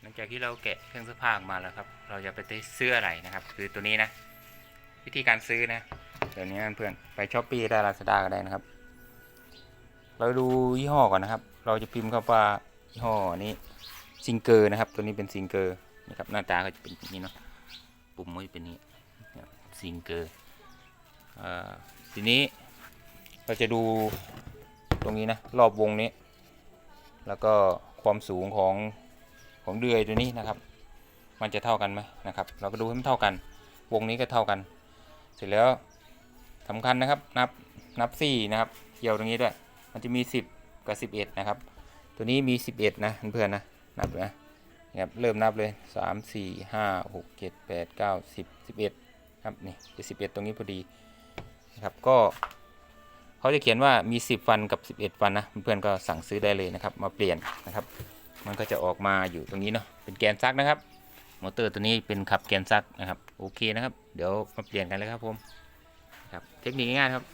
หลังจากที่เราแกะเครื่องเสื้อผ้าออกมาแล้วครับ เราจะไปซื้ออะไรนะครับ คือตัวนี้นะ วิธีการซื้อนะเดี๋ยวนี้เพื่อนไปช้อปปี้ได้ลาซาด้าก็ได้นะครับ เราดูยี่ห้อก่อนนะครับ เราจะพิมพ์คำว่ายี่ห้อนี้ซิงเกอร์นะครับ ตัวนี้เป็นซิงเกอร์นะครับหน้าตาก็จะเป็นนี้เนาะปุ่มก็จะเป็นนี้ซิงเกอร์ทีนี้เราจะดูตรงนี้นะรอบวงนี้ แล้วก็ความสูงของ ของเดือยตัวนี้นะครับ มันจะเท่ากันไหมนะครับ เราก็ดูให้มันเท่ากัน วงนี้ก็เท่ากัน เสร็จแล้วสำคัญนะครับ นับนับสี่นะครับเกี่ยวตรงนี้ด้วย มันจะมี 10 กับ 11 นะครับ ตัวนี้มี 11 นะเพื่อนๆนะ นับนะนะครับเริ่มนับเลย 3 4 5 6 7 8 9 10 11 ครับนี่จะ11 ตรงนี้พอดีนะครับก็เขาจะเขียนว่ามี 10 ฟันกับ 11 ฟันนะเพื่อนๆก็สั่งซื้อได้เลยนะครับ มาเปลี่ยนนะครับ มันก็จะออกมาอยู่ตรงนี้เนาะเป็นแกนซักนะครับมอเตอร์ตัวนี้เป็นขับแกนซักนะครับโอเคนะครับ เดี๋ยวมาเปลี่ยนกันเลยครับผมครับเทคนิคง่ายๆครับ